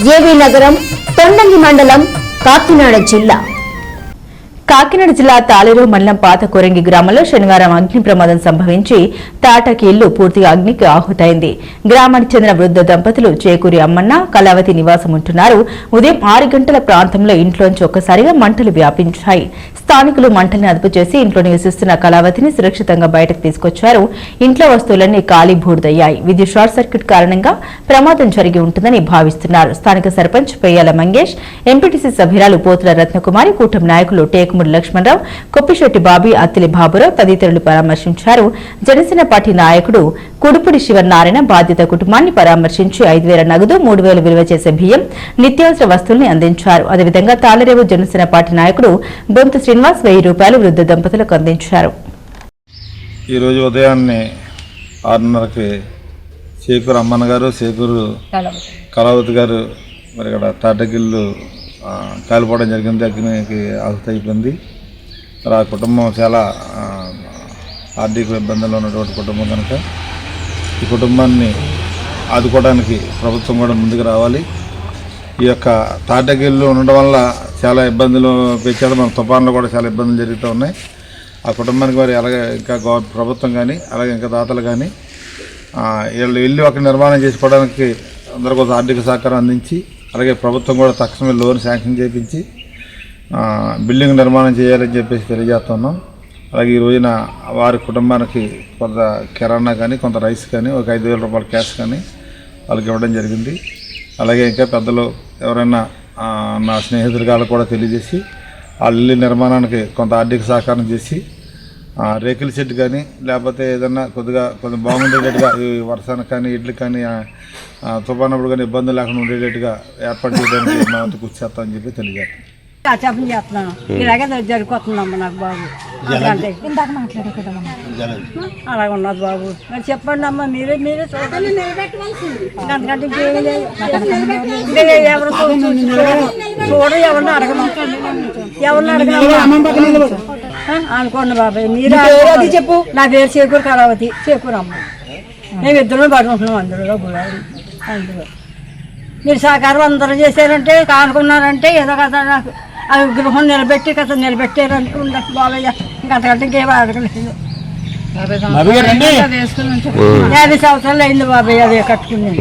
ఏవి నగరం తొండంగి మండలం కాకినాడ జిల్లా. కాకినాడ జిల్లా తాలేరు మండలం పాత కొరంగి గ్రామంలో శనివారం అగ్ని ప్రమాదం సంభవించి తాటకి ఇల్లు పూర్తిగా అగ్నికి ఆహుతైంది. గ్రామానికి చెందిన వృద్ధ దంపతులు చేకూరి అమ్మన్న కళావతి నివాసం ఉంటున్నారు. ఉదయం ఆరు గంటల ప్రాంతంలో ఇంట్లోంచి ఒక్కసారిగా మంటలు వ్యాపించాయి. స్థానికులు మంటల్ని అదుపు చేసి ఇంట్లో నివసిస్తున్న కళావతిని సురక్షితంగా బయటకు తీసుకొచ్చారు. ఇంట్లో వస్తువులన్నీ కాలి బూడిదయ్యాయి. విద్యుత్ షార్ట్ సర్క్యూట్ కారణంగా ప్రమాదం జరిగి ఉంటుందని భావిస్తున్నారు. స్థానిక సర్పంచ్ పెయ్యాల మంగేష్ ఎంపీటీసీ సభ్యురాలు పోతుల రత్నకుమారి కూటమి నాయకులు టేకు టేకుముడి లక్ష్మణరావు కొప్పిశెట్టి బాబీ అత్తిలి బాబురావు తదితరులు పరామర్శించారు. జనసేన పార్టీ నాయకుడు కుడుపుడి శివనారాయణ బాధిత కుటుంబాన్ని పరామర్శించి ఐదు వేల నగదు మూడు వేలు విలువ చేసే బియ్యం నిత్యావసర వస్తువుల్ని అందించారు. అదేవిధంగా తాళరేవు జనసేన పార్టీ నాయకుడు బొంతు శ్రీనివాస్ వెయ్యి రూపాయలు వృద్ధ దంపతులకు అందించారు. ఈరోజు ఉదయాన్నే ఆరున్నరకి చేకూరు అమ్మన్న గారు చేకూరు కళావతి గారు మరి ఇక్కడ తాటకిల్లు ఆ, కాలిపోవడం జరిగింది అగ్నికి ఆహుతి అయిపోయింది. మరి ఆ కుటుంబం చాలా ఆర్థిక ఇబ్బందుల్లో ఉన్నటువంటి కుటుంబం కనుక ఈ కుటుంబాన్ని ఆదుకోవడానికి ప్రభుత్వం కూడా ముందుకు రావాలి. ఈ యొక్క తాటగిళ్ళు ఉండడం వల్ల చాలా ఇబ్బందులు పెంచాడు మన తుఫాన్లు కూడా చాలా ఇబ్బందులు జరుగుతూ ఉన్నాయి. ఆ కుటుంబానికి వారు అలాగే ఇంకా ప్రభుత్వం కానీ అలాగే ఇంకా దాతలు కానీ వీళ్ళు ఇల్లు ఒక నిర్మాణం చేసుకోవడానికి అందరూ కొంత ఆర్థిక సహకారం అందించి అలాగే ప్రభుత్వం కూడా తక్షణమే లోన్ శాంక్షన్ చేయించి బిల్డింగ్ నిర్మాణం చేయాలని చెప్పేసి తెలియజేస్తున్నాం. అలాగే ఈ రోజున వారి కుటుంబానికి కొంత కిరాణా కానీ కొంత రైస్ కానీ ఒక ఐదు వేల రూపాయల క్యాష్ కానీ వాళ్ళకి ఇవ్వడం జరిగింది. అలాగే ఇంకా పెద్దలు ఎవరైనా నా స్నేహితులు కూడా తెలియజేసి వాళ్ళ ఇల్లు నిర్మాణానికి కొంత ఆర్థిక సహకారం చేసి రేకుల షెడ్ కానీ లేకపోతే ఏదన్నా కొద్దిగా కొంచెం బాగుండేటట్టుగా ఈ వర్షానికి కానీ ఇడ్లకి కానీ తుఫానప్పుడు కానీ ఇబ్బంది లేకుండా ఉండేటట్టుగా ఏర్పాటు చేయడానికి మా వంతు కృషి చేస్తామని చెప్పి తెలియజేస్తాం చేస్తున్నాను. ఇలాగే జరిగిపోతుందమ్మా నాకు బాబు. అంటే అలా ఉన్నది బాబు. మరి చెప్పండి అమ్మా మీరే మీరే చూడండి. అంతకంటే ఇంకేమీ లేదు ఎవరు చూడరు. ఎవరిని అడగను ఎవరిని అడగను ఆ, అనుకోండి బాబాయ్ మీరు చెప్పు. నా పేరు చేకూరు కళావతి. చేకూరు అమ్మ. మేము ఇద్దరు పడుకుంటున్నాం అందులో కూడా. అందులో. మీరు సహకారం అందరూ చేశారంటే కానుకున్నారంటే ఏదో కదా నాకు. ఆ గృహం నిలబెట్టి కదా నిలబెట్టారనుకుంటా బాలయ్య. ఇంకా అంతకంటే ఇంకేం అడగలేదు యాభై సంవత్సరాలు అయింది బాబాయ్ అది కట్టుకుని.